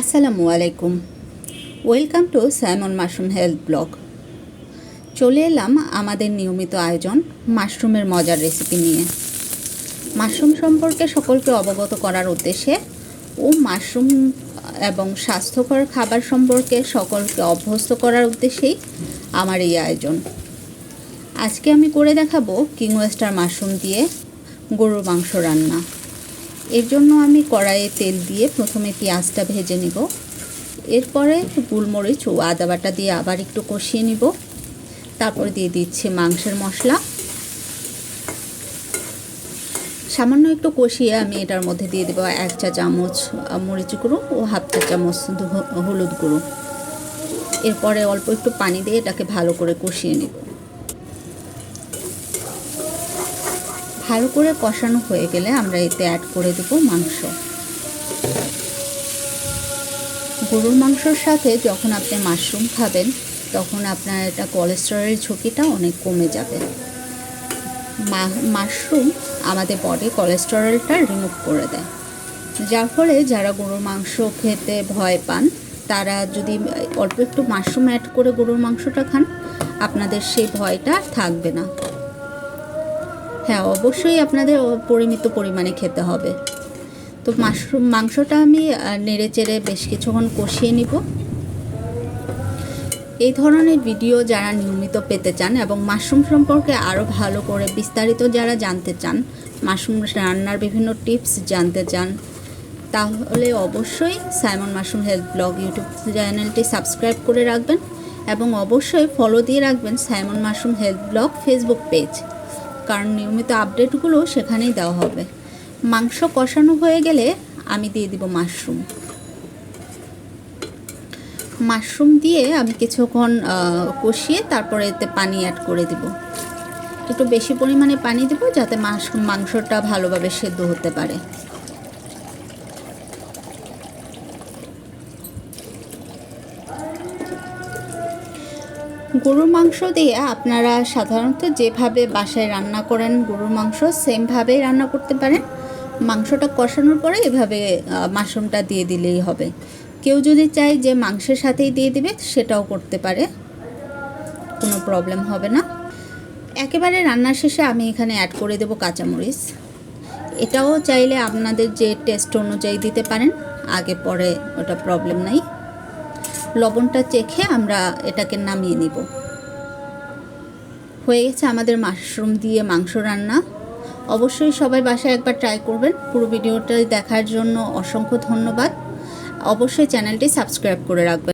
আসসালামু আলাইকুম। Welcome to Simon mushroom health blog চলে এলাম আমাদের নিয়মিত আয়োজন মাশরুমের মজার রেসিপি নিয়ে। মাশরুম সম্পর্কে সকলকে অবগত করার উদ্দেশ্যে ও মাশরুম এবং স্বাস্থ্যকর খাবার সম্পর্কে সকলকে অভ্যস্ত করার উদ্দেশ্যেই আমার এই আয়োজন। আজকে আমি করে দেখাবো কিং ওয়েস্টার মাশরুম দিয়ে গরুর মাংস রান্না। এর জন্য আমি কড়াইয়ে তেল দিয়ে প্রথমে পেঁয়াজটা ভেজে নিব। এরপরে গোলমরিচ ও আদা বাটা দিয়ে আবার একটু কষিয়ে নিব। তারপর দিয়ে দিচ্ছি মাংসের মশলা। সামান্য একটু কষিয়ে আমি এটার মধ্যে দিয়ে দেবো এক চা চামচ মরিচ গুঁড়ো ও হাফ চা চামচ হলুদ গুঁড়ো। এরপরে অল্প একটু পানি দিয়ে এটাকে ভালো করে কষিয়ে নেব। ভালো করে কষানো হয়ে গেলে আমরা এতে অ্যাড করে দেব মাংস। গরুর মাংসর সাথে যখন আপনি মাশরুম খাবেন, তখন আপনার এটা কোলেস্টেরলের ঝুঁকিটা অনেক কমে যাবে। মাশরুম আমাদের বডি কোলেস্টেরলটা রিমুভ করে দেয়। যার ফলে যারা গরুর মাংস খেতে ভয় পান, তারা যদি অল্প একটু মাশরুম অ্যাড করে গরুর মাংসটা খান, আপনাদের সেই ভয়টা থাকবে না। হ্যাঁ অবশ্যই আপনাদের পরিমিত পরিমাণে খেতে হবে। তো মাশরুম, মাংসটা আমি নেড়ে চেড়ে বেশ কিছুক্ষণ কষিয়ে নিব। এই ধরনের ভিডিও যারা নিয়মিত পেতে চান এবং মাশরুম সম্পর্কে আরও ভালো করে বিস্তারিত যারা জানতে চান, মাশরুম রান্নার বিভিন্ন টিপস জানতে চান, তাহলে অবশ্যই Simon mushroom health blog YouTube চ্যানেলটি সাবস্ক্রাইব করে রাখবেন এবং অবশ্যই ফলো দিয়ে রাখবেন Simon mushroom health blog Facebook page. কারণ নিয়মিত আপডেটগুলো সেখানেই দেওয়া হবে। মাংস কষানো হয়ে গেলে আমি দিয়ে দিব মাশরুম মাশরুম দিয়ে আমি কিছুক্ষণ কষিয়ে তারপরে এতে পানি অ্যাড করে দিব। একটু বেশি পরিমাণে পানি দেব যাতে মাংসটা ভালোভাবে সেদ্ধ হতে পারে। গরুর মাংস দিয়ে আপনারা সাধারণত যেভাবে বাসায় রান্না করেন, গরুর মাংস সেমভাবেই রান্না করতে পারেন। মাংসটা কষানোর পরে এভাবে মাশরুমটা দিয়ে দিলেই হবে। কেউ যদি চায় যে মাংসের সাথেই দিয়ে দিবে, সেটাও করতে পারে। কোনো প্রবলেম হবে না। একেবারে রান্নার শেষে আমি এখানে অ্যাড করে দেবো কাঁচামরিচ। এটাও চাইলে আপনাদের যে টেস্ট অনুযায়ী দিতে পারেন, আগে পরে ওটা প্রবলেম নাই। লবণটা চেখে আমরা এটাকে নামিয়ে নিব। হয়ে গেছে আমাদের মাশরুম দিয়ে মাংস রান্না। অবশ্যই সবাই বাসায় একবার ট্রাই করবেন। পুরো ভিডিওটা দেখার জন্য অসংখ্য ধন্যবাদ। অবশ্যই চ্যানেলটি সাবস্ক্রাইব করে রাখবেন।